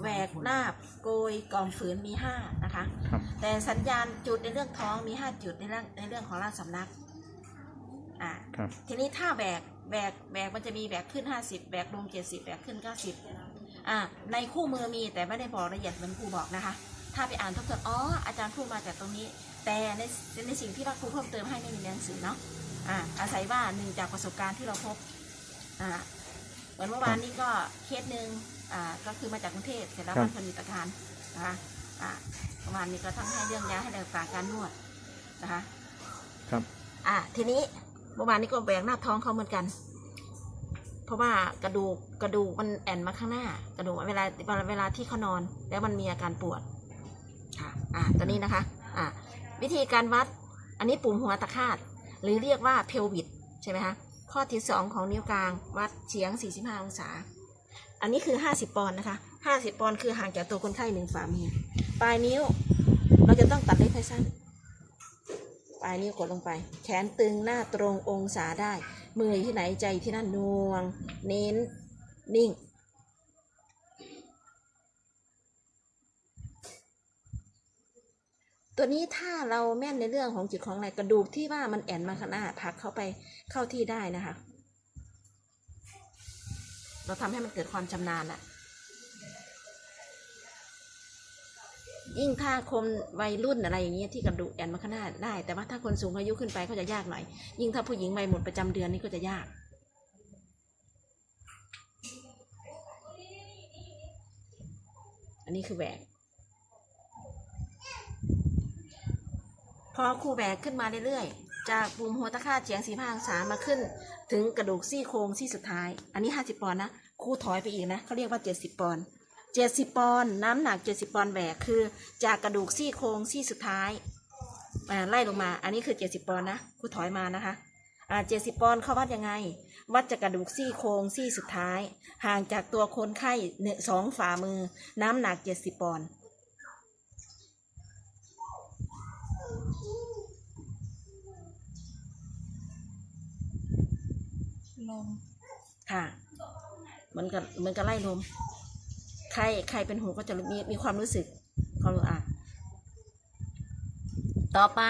แหวกหน้าบโกยกองฝืนมีห้านะคะ ครับ แต่สัญญาณจุดในเรื่องท้องมีห้าจุดในเรื่องในเรื่องของร่างสำนักอ่าครับ ทีนี้ถ้าแบกแบกแบกมันจะมีแบกขึ้น50แบกลง70แบกขึ้น90อ่าในคู่มือมีแต่ไม่ได้บอกละเอียดเหมือนครูบอกนะคะ ถ้าไปอ่านทบทวนอ๋ออาจารย์พูดมาจากตรงนี้ แต่ในในสิ่งที่ว่าครูเพิ่มเติมให้ไม่มีในหนังสือเนาะอ่าอาศัยว่าหนึ่งจากประสบการณ์ที่เราพบอ่าเหมือนเมื่อวานนี้ก็เคสหนึ่ง อ่าก็คือมาจากกรุงเทพเสร็จแล้วครับ มันผลิตการนะคะอ่าประมาณนี้ก็ทั้งให้เรื่องยาให้เรื่องต่างการนวดนะคะครับ อะทีนี้เมื่อวานนี้ก็แบกหน้าท้องเขาเหมือนกัน เพราะว่ากระดูกกระดูกมันแอนมาข้างหน้า กระดูกเวลาเวลาเวลาที่เขานอน แล้วมันมีอาการปวดค่ะอะตัวนี้นะคะ อะวิธีการวัดอันนี้ปุ่มหัวตะคาด หรือเรียกว่าเพลวิดใช่ไหมคะข้อที่สองของนิ้วกลางวัดเฉียง 45 องศา อันนี้คือ 50 ปอนด์นะคะ 50 ปอนด์คือห่างจากตัวคนไข้หนึ่งฝ่ามือปลายนิ้ว เราจะต้องตัดเล็บให้สั้น ปลายนิ้วกดลงไป แขนตึงหน้าตรงองศาได้ มืออยู่ที่ไหนใจที่นั่นนวง เน้น นิ่ง ตัวนี้ถ้าเราแม่นในเรื่องของจุดของอะไรกระดูกที่ว่ามันแอนมาข้างหน้าผลักเข้าไปเข้าที่ได้นะคะ เราทำให้มันเกิดความชำนาญอะยิ่งถ้าคนวัยรุ่นอะไรอย่างเงี้ยที่กระดูกแอนมาข้างหน้าได้ แต่ว่าถ้าคนสูงอายุขึ้นไปก็จะยากหน่อย ยิ่งถ้าผู้หญิงวัยหมดประจำเดือนนี่ก็จะยาก อันนี้คือแหวกพอครูแบกขึ้นมาเรื่อยๆ จากปุ่มหัวตะค่าเฉียงสีผ้าองศามาขึ้น ถึงกระดูกซี่โครงซี่สุดท้าย อันนี้ห้าสิบปอนด์นะครูถอยไปอีกนะเขาเรียกว่าเจ็ดสิบปอนด์เจ็ดสิบปอนด์น้ำหนักเจ็ดสิบปอนด์แบกคือ จากกระดูกซี่โครงซี่สุดท้ายาไล่ลงมา อันนี้คือเจ็ดสิบปอนด์นะครูถอยมานะคะเจ็ดสิบปอนด์เขาวัดยังไง วัดจากกระดูกซี่โครงซี่สุดท้าย ห่างจากตัวคนไข้สองฝ่ามือ น้ำหนักเจ็ดสิบปอนด์ ลมค่ะ เหมือนกับเหมือนกับไล่ลม ใครใครเป็นหูก็จะมีมีความรู้สึกความรู้อะต่อไป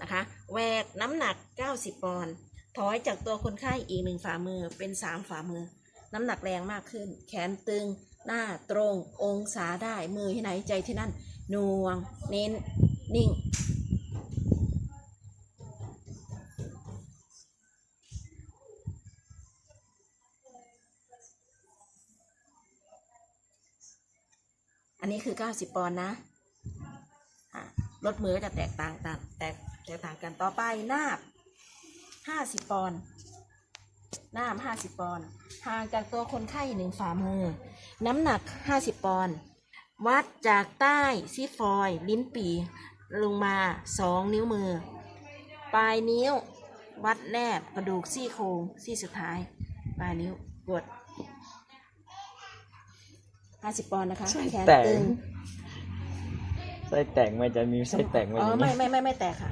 นะคะแหวกน้ำหนัก 90 ปอนด์ถอยจากตัวคนไข้อีกหนึ่งฝ่ามือเป็นสามฝ่ามือ น้ำหนักแรงมากขึ้น แขนตึง หน้าตรงองศาได้มือที่ไหนใจที่นั่นน่วง เน้นนิ่ง นี้คือ90ปอนด์นะลดมือก็จะแตกต่างต่างแตกแตกต่างกันต่อไปนาบ50ปอนด์นาบ50ปอนด์ห่างจากตัวคนไข้หนึ่งฝ่ามือ น้ำหนัก50ปอนด์วัดจากใต้ซีฟอยด์ลิ้นปีลงมา2นิ้วมือ ปลายนิ้ว วัดแนบกระดูกซี่โครงซี่สุดท้าย ปลายนิ้วกด 50ปอนด์นะคะไส้แขนแตก ตึงไส้แตกไหมันจะมีไส้แตกไหมอ๋ออย่างไม่นี้ไม่ไม่ไม่แตกค่ะ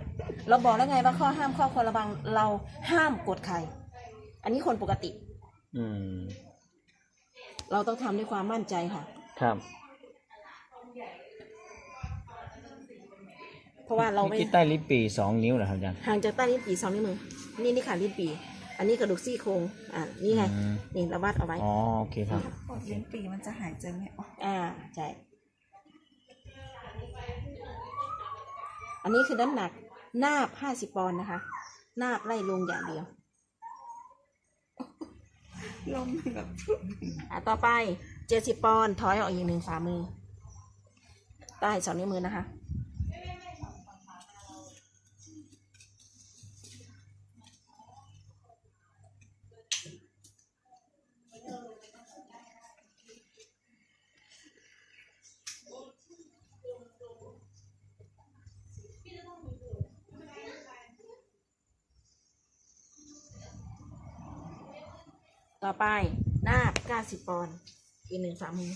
เราบอกแล้วไงว่าข้อห้ามข้อควรระวังเราห้ามกดไข่อันนี้คนปกติ อืม เราต้องทำด้วยความมั่นใจค่ะ ครับเพราะว่าเราไม่ ที่ใต้ลิ้นปีสองนิ้วเหรอครับอาจารย์ห่างจากใต้ลิ้นปีสองนิ้วมือ นี่นี่ค่ะลิ้นปี อันนี้กระดูกซี่โครงอ่านี่ไงอืม นี่เราวัดเอาไว้ อ๋อโอเคครับ ปวดลิ้นปีมันจะหายใจไม่ออกอ่าใช่ อันนี้คือน้ำหนักนาบห้าสิบปอนด์นะคะ นาบไล่ลงอย่างเดียว ลมแบบ อะต่อไปเจ็ดสิบปอนด์ถอยออกอีกหนึ่งฝ่ามือ ใต้สองนิ้วมือนะคะ ต่อไปหน้าเก้าสิบปอนด์อีกหนึ่งฝ่ามือ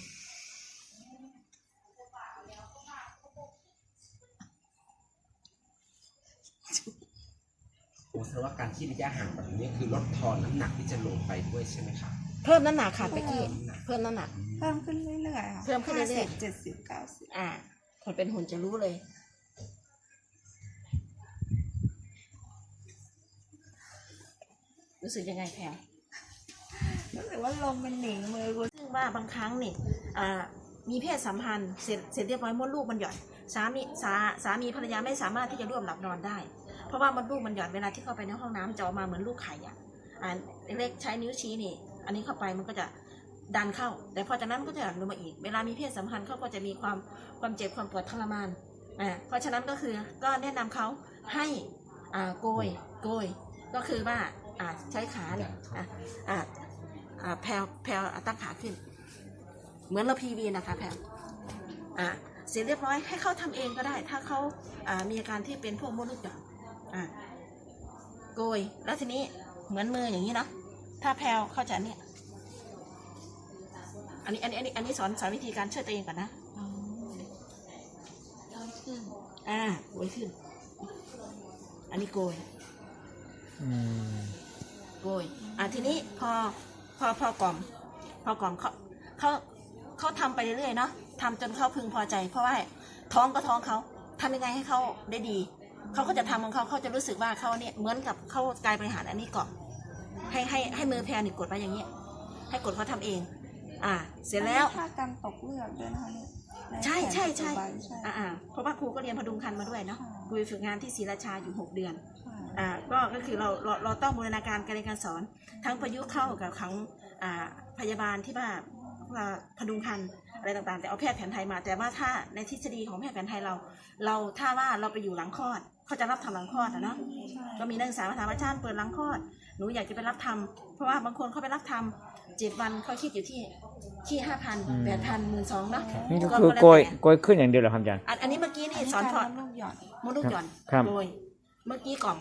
โอ้แสดงว่าการที่ระยะห่างแบบนี้คือลดทอนน้ำหนักที่จะลงไปด้วยใช่ไหมครับเพิ่มน้ำหนักค่ะเป๊กกี้เพิ่มน้ำหนัก เพิ่มขึ้นเรื่อยๆค่ะเพิ่มขึ้นเรื่อยๆ เจ็ดสิบเก้าสิบอ่าคนเป็นหุ่นจะรู้เลย รู้สึกยังไงแพล รู้สึกว่าลมมันหนีมือกูซึ่งว่าบางครั้งนี่มีเพศสัมพันธ์เสร็จเสร็จเรียบร้อยมดลูกมันหย่อนสามีสาสามีภรรยาไม่สามารถที่จะร่วมหลับนอนได้ เพราะว่ามดลูกมันหย่อนเวลาที่เข้าไปในห้องน้ำจะออกมาเหมือนลูกไข่อะอ่าเล็กใช้นิ้วชี้นี่ อันนี้เข้าไปมันก็จะดันเข้า แต่พอจากนั้นมันก็จะหลั่นลงมาอีก เวลามีเพศสัมพันธ์เขาก็จะมีความความเจ็บความปวดทรมานอ่าเพราะฉะนั้นก็คือก็แนะนำเขาให้อ่าโกยโกยก็คือว่าอ่าใช้ขาเนี่ยอ่าอ่าอ่า แพลวแพลวอ่าตั้งขาขึ้น เหมือนเราพีวีนะคะแพลวอ่าเสร็จเรียบร้อยให้เขาทำเองก็ได้ ถ้าเขาอ่ามีอาการที่เป็นพวกมดลูกหย่อนอ่าโกย แล้วทีนี้เหมือนมืออย่างนี้เนาะถ้าแพลวเข้าใจเนี่ยอันนี้อันนี้อันนี้อันนี้สอนสอนวิธีการช่วยตัวเองก่อนนะขึ้นอ่าโกยขึ้น อันนี้โกยอืมโกยอะทีนี้พอ พอพอกล่อมพอกล่อมเขาเขาเขาทำไปเรื่อยๆเนาะทำจนเขาพึงพอใจ เพราะว่าท้องก็ท้องเขาทำยังไงให้เขาได้ดี เขาก็จะทำของเขาเขาจะรู้สึกว่าเขาเนี่ยเหมือนกับเขากายบริหารอันนี้ก่อนให้ให้ให้มือแพรนี่กดไว้อย่างเงี้ยให้กดเขาทำเอง อ่า เสร็จแล้วท่าการตกเลือดด้วยนะคะเนี่ยนใช่ใช่ใช่แผนปัจจุบันใช่อ่าอ่าเพราะว่าครูก็เรียนพดุงคันมาด้วยเนาะค่ะครูไปฝึกงานที่ศรีราชาอยู่หกเดือนค่ะ อ่าก็ก็คือเราเราเราต้องบูรณาการการเรียนการสอน ทั้งประยุกต์เข้ากับของอ่าพยาบาลที่ว่าว่าพดุงคันอะไรต่างๆ แต่เอาแพทย์แผนไทยมา แต่ว่าถ้าในทฤษฎีของแพทย์แผนไทยเรา เราถ้าว่าเราไปอยู่หลังคลอดเขาจะรับทำหลังคลอดอะเนาะใช่ก็มีนักศึกษามาถามว่าอาจารย์เปิดหลังคลอดหนูอยากจะไปรับทำเพราะว่าบางคนเขาไปรับทำเจ็ดวันเขาคิดอยู่ที่ที่ห้าพันแปดพันหมื่นสองเนาะนี่ก็คือโกยแล้วแต่โกยขึ้นอย่างเดียวเหรอครับอาจารย์อันอันนี้เมื่อกี้อันนี่นี้สอนการพอลดลูกหย่อนมดลูกหย่อนครับโดยเมื่อกี้กล่อม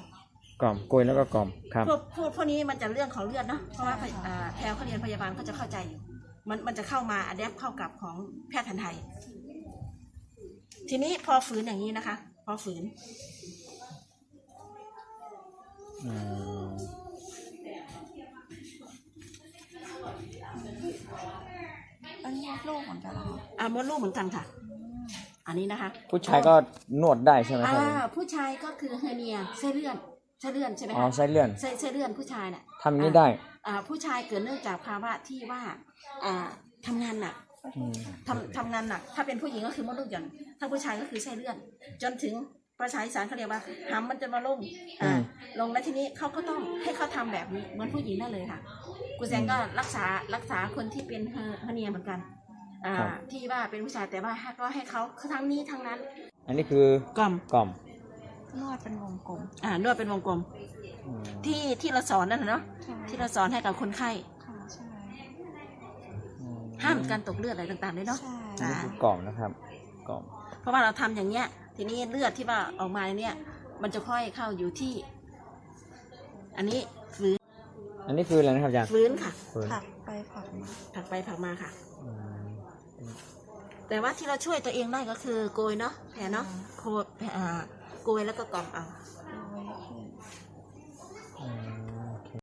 กล่อมโกยแล้วก็กล่อมครับ พวกพวกพวกนี้มันจะเรื่องของเลือดเนาะเพราะว่าพยอ่าแพลวเขาเรียนพยาบาลเขาจะเข้าใจอยู่มันมันจะเข้ามาอัดแอปเข้ากับของแพทย์แผนไทย ทีนี้พอฝืนอย่างนี้นะคะ พอฝืนอืมอันนี้มดลูกเหมือนกันเหรอคะอ่ามดลูกเหมือนกันค่ะ อันนี้นะคะ ผู้ชายก็นวดได้ใช่ไหมคอ่ารับ ผู้ชายก็คือเฮอร์เนียไส้เลื่อน ไส้เลื่อนใช่ไหมอ๋อคะไส้เลื่อนไส้ไส้เลื่อนผู้ชายน่ะทำนี้ได้อ่าผู้ชายเกิดเนื่องจากภาวะที่ว่าอ่าทำงานหนัก อืมทำทำงานหนัก ถ้าเป็นผู้หญิงก็คือมดลูกหย่อน ถ้าผู้ชายก็คือไส้เลื่อน จนถึงภาษาอีสานเขาเรียกว่าหำมันจะมาลงอ่าลงแล้วทีนี้เขาก็ต้องให้เขาทำแบบนี้เหมือนผู้หญิงนั่นเลยค่ะกูแซงก็รักษารักษาคนที่เป็นเฮอร์เฮอร์เนียเหมือนกัน อ่า ที่ว่าเป็นผู้ชายแต่ว่าก็ให้เขาคือทั้งนี้ทั้งนั้นอันนี้คือกล่อมกล่อม นวดเป็นวงกลม อ่านวดเป็นวงกลม อืมที่ที่เราสอนนั่นน่ะเนาะใช่ที่เราสอนให้กับคนไข้ ค่ะใช่อืมห้ามการตกเลือดอะไรต่างๆเลยเนาะ ใช่อันนี้คือกล่อมนะครับกล่อมเพราะว่าเราทำอย่างเงี้ย ทีนี้เลือดที่ว่าออกมาเนี่ย มันจะค่อยเข้าอยู่ที่ อันนี้ฟื้นอันนี้คืออะไรนะครับอาจารย์ฟื้นค่ะ ฟื้นผลักไปผลักมาผลักไปผลักมาค่ะ อืมแต่ว่าที่เราช่วยตัวเองได้ก็คือโกยเนาะแผลเนาะโคดอ่า กลวยแล้วก็กองเอา